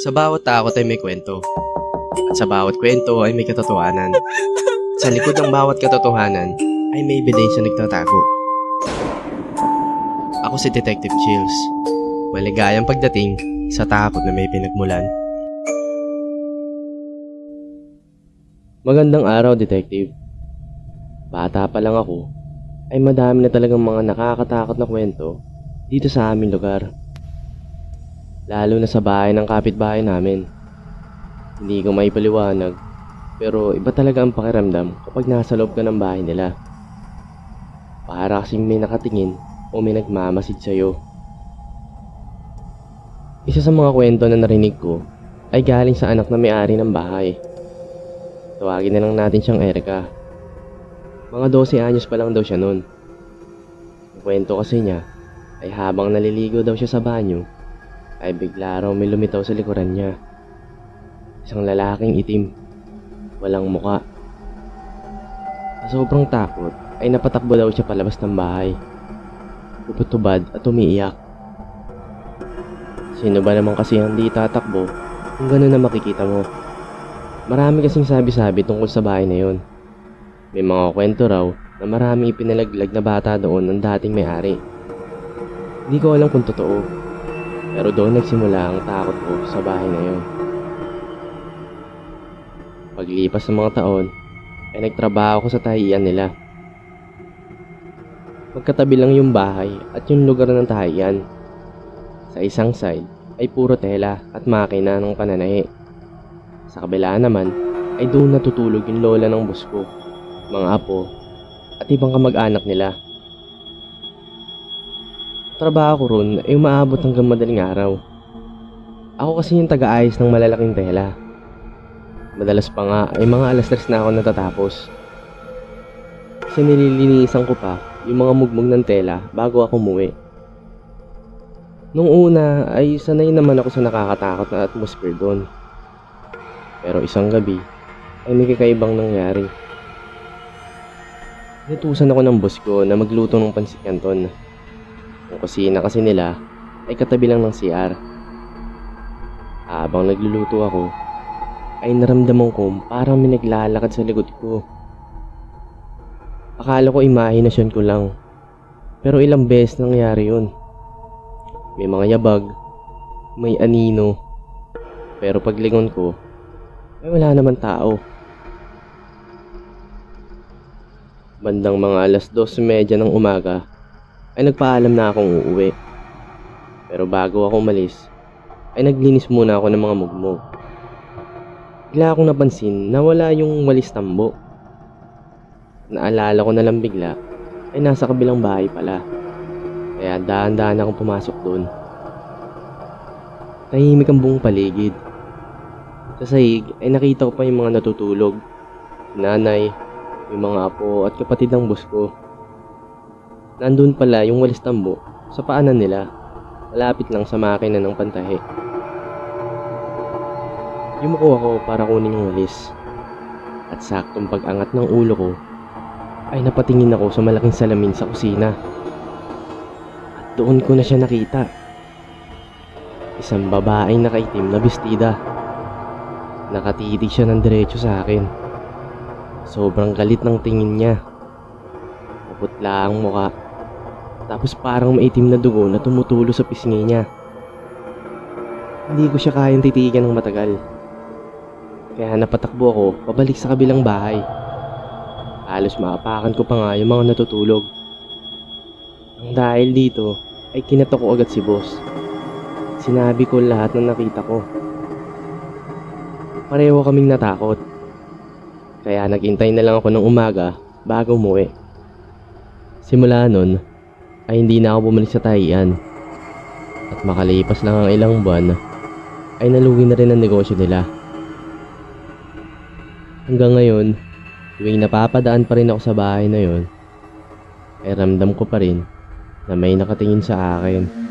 Sa bawat takot ay may kwento. At sa bawat kwento ay may katotohanan. At sa likod ng bawat katotohanan ay may ebidensya nagtatago. Ako si Detective Chills. Maligayang pagdating sa takot na may pinagmulan. Magandang araw, Detective. Bata pa lang ako, ay madami na talagang mga nakakatakot na kwento dito sa aming lugar. Lalo na sa bahay ng kapitbahay namin. Hindi ko may paliwanag, pero iba talaga ang pakiramdam kapag nasa loob ka ng bahay nila. Para kasing may nakatingin o may nagmamasid sa'yo. Isa sa mga kwento na narinig ko ay galing sa anak na may-ari ng bahay. Tawagin na lang natin siyang Erika. Mga 12 anyos pa lang daw siya noon. Ang kwento kasi niya ay habang naliligo daw siya sa banyo, ay bigla raw may lumitaw sa likuran niya. Isang lalaking itim, walang muka. Sa sobrang takot, ay napatakbo daw siya palabas ng bahay. Puputubad at umiiyak. Sino ba naman kasi ang di tatakbo kung gano'n na makikita mo? Marami kasing sabi-sabi tungkol sa bahay na yon. May mga kwento raw na maraming ipinalaglag na bata doon ng dating may-ari. Hindi ko alam kung totoo. Pero doon nagsimula ang takot ko sa bahay na yon. Paglipas ng mga taon, ay nagtrabaho ko sa tahiyan nila. Magkatabi lang yung bahay at yung lugar ng tahiyan. Sa isang side ay puro tela at makina ng pananahi. Sa kabila naman ay doon natutulog yung lola ng boss mga apo, at ibang kamag-anak nila. Trabaho ko ron ay umaabot hanggang madaling araw. Ako kasi yung taga-ayos ng malalaking tela. Madalas pa nga ay mga alas tres na ako natatapos. Kasi nililinisan ko pa yung mga mugmog ng tela bago ako umuwi. Nung una ay sanay naman ako sa nakakatakot na atmosphere doon. Pero isang gabi ay may kakaibang nangyari. Inutusan ako ng boss ko na magluto ng pansit canton. Ang kusina kasi nila ay katabi lang ng CR. Habang nagluluto ako, ay naramdaman ko parang may naglalakad sa likod ko. Akala ko imahinasyon ko lang. Pero ilang beses nangyari yun. May mga yabag, may anino. Pero paglingon ko, ay wala naman tao. Bandang mga alas 2.30 ng umaga, ay nagpaalam na akong uuwi. Pero bago ako umalis, ay naglinis muna ako ng mga mugmog. Bigla akong napansin na wala yung walis tambo. Naalala ko na lang bigla ay nasa kabilang bahay pala. Kaya dahan-dahan akong pumasok doon. Tahimik ang buong paligid. Sa sahig ay nakita ko pa yung mga natutulog. Nanay, yung mga apo at kapatid ng boss ko. Nandun pala yung walis tambo sa paanan nila. Malapit lang sa makina ng pantahe. Yumuko ako para kunin yung walis. At saktong pag-angat ng ulo ko, ay napatingin ako sa malaking salamin sa kusina. At doon ko na siya nakita. Isang babaeng nakaitim na bestida. Nakatitig siya ng diretso sa akin. Sobrang galit ng tingin niya. Maputla ang muka. Tapos parang maitim na dugo na tumutulo sa pisngi niya. Hindi ko siya kayang titigan ng matagal. Kaya napatakbo ako pabalik sa kabilang bahay. Halos maapakan ko pa nga yung mga natutulog. Ang dahil dito ay kinatok ko agad si boss. Sinabi ko lahat ng nakita ko. Pareho kaming natakot. Kaya nagintay na lang ako ng umaga bago umuwi. Simula nun ay hindi na ako bumalik sa tahiyan. At makalipas lang ang ilang buwan ay nalugi na rin ang negosyo nila. Hanggang ngayon, tuwing napapadaan pa rin ako sa bahay na yon, ay ramdam ko pa rin na may nakatingin sa akin.